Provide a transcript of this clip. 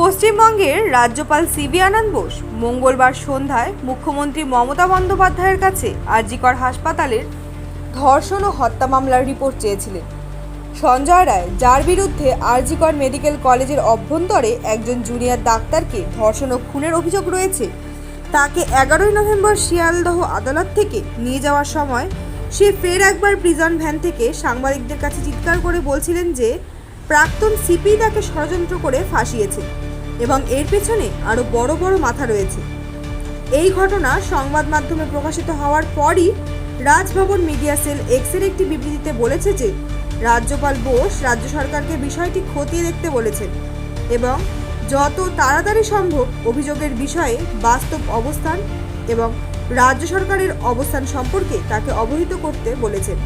পশ্চিমবঙ্গের রাজ্যপাল সিবি আনন্দ বোস মঙ্গলবার সন্ধ্যায় মুখ্যমন্ত্রী মমতা বন্দ্যোপাধ্যায়ের কাছে আরজিকর হাসপাতালের ধর্ষণ ও হত্যা মামলার রিপোর্ট চেয়েছিলেন। সঞ্জয় রায়, যার বিরুদ্ধে আরজিকর মেডিকেল কলেজের অভ্যন্তরে একজন জুনিয়র ডাক্তারকে ধর্ষণ ও খুনের অভিযোগ রয়েছে, তাকে এগারোই নভেম্বর শিয়ালদহ আদালত থেকে নিয়ে যাওয়ার সময় সে ফের একবার প্রিজন ভ্যান থেকে সাংবাদিকদের কাছে চিৎকার করে বলছিলেন যে প্রাক্তন সিপি তাকে ষড়যন্ত্র করে ফাঁসিয়েছে এবং এর পেছনে আরও বড় বড় মাথা রয়েছে। এই ঘটনা সংবাদ মাধ্যমে প্রকাশিত হওয়ার পরই রাজভবন মিডিয়া সেল এক্সের একটি বিবৃতিতে বলেছে যে, রাজ্যপাল বোস রাজ্য সরকারকে বিষয়টি খতিয়ে দেখতে বলেছেন এবং যত তাড়াতাড়ি সম্ভব অভিযোগের বিষয়ে বাস্তব অবস্থান এবং রাজ্য সরকারের অবস্থান সম্পর্কে তাকে অবহিত করতে বলেছেন।